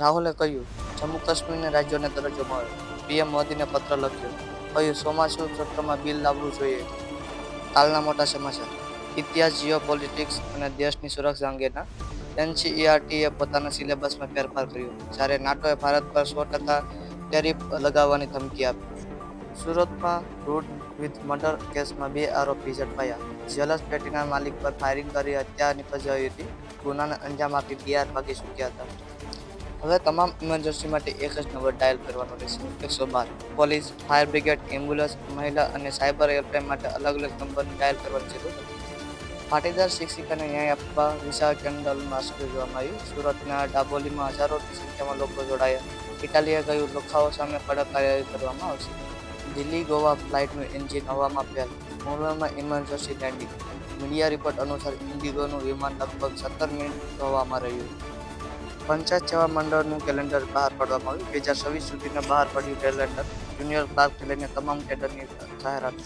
રાહુલે કહ્યું, જમ્મુ કાશ્મીરને રાજ્યોને દરજ્જો મળ્યો. પીએમ મોદીને પત્ર લખ્યો, કહ્યું ચોમાસુ સત્રમાં બિલ લાવવું જોઈએ. કાલના મોટા સમાચાર, ઇતિહાસ જીઓ પોલિટિક્સ અને દેશની સુરક્ષા અંગેના એનસીઈઆરટીએ પોતાના સિલેબસમાં ફેરફાર કર્યો, જ્યારે નાટોએ ભારત પર સો ટકા ટેરિફ લગાવવાની ધમકી આપી. સુરતમાં રૂટ વિથ મર્ડર કેસમાં બે આરોપી ઝડપાયા. જ્વેલર્સ પેટીના માલિક પર ફાયરિંગ કરી હત્યા નિપજાવી હતી ગુનાને અંજામ આપી બિહાર ભાગી ચૂક્યા હતા. હવે તમામ ઇમરજન્સી માટે એક જ નંબર ડાયલ કરવાનો રહેશે. એકસો બાર. પોલીસ ફાયર બ્રિગેડ એમ્બ્યુલન્સ મહિલા અને સાયબર હેલ્પલાઇન માટે અલગ અલગ નંબરને ડાયલ કરવાની જરૂર નથી પાટીદાર શિક્ષિકાને ન્યાય આપવા વિશાળ કેન્ડલનું આશ્ચર્ય જોવામાં આવ્યું. સુરતના ડાબોલીમાં હજારોની સંખ્યામાં લોકો જોડાયા. ઇટાલીએ કહ્યું, લોખાઓ સામે કડક કાર્યવાહી કરવામાં આવશે. દિલ્હી ગોવા ફ્લાઇટનું એન્જિન હવામાં ફેલ. મુંબઈમાં ઇમરજન્સી લેન્ડિંગ મીડિયા રિપોર્ટ અનુસાર ઇન્ડિગોનું વિમાન લગભગ સત્તર મિનિટ હવામાં રહ્યું. પંચાયત સેવા મંડળનું કેલેન્ડર બહાર પાડવામાં આવ્યું. બે હજાર છવ્વીસ સુધીના બહાર પડ્યું કેલેન્ડર જુનિયર ક્લાર્ક લઈને તમામ કેડરની જાહેરાત.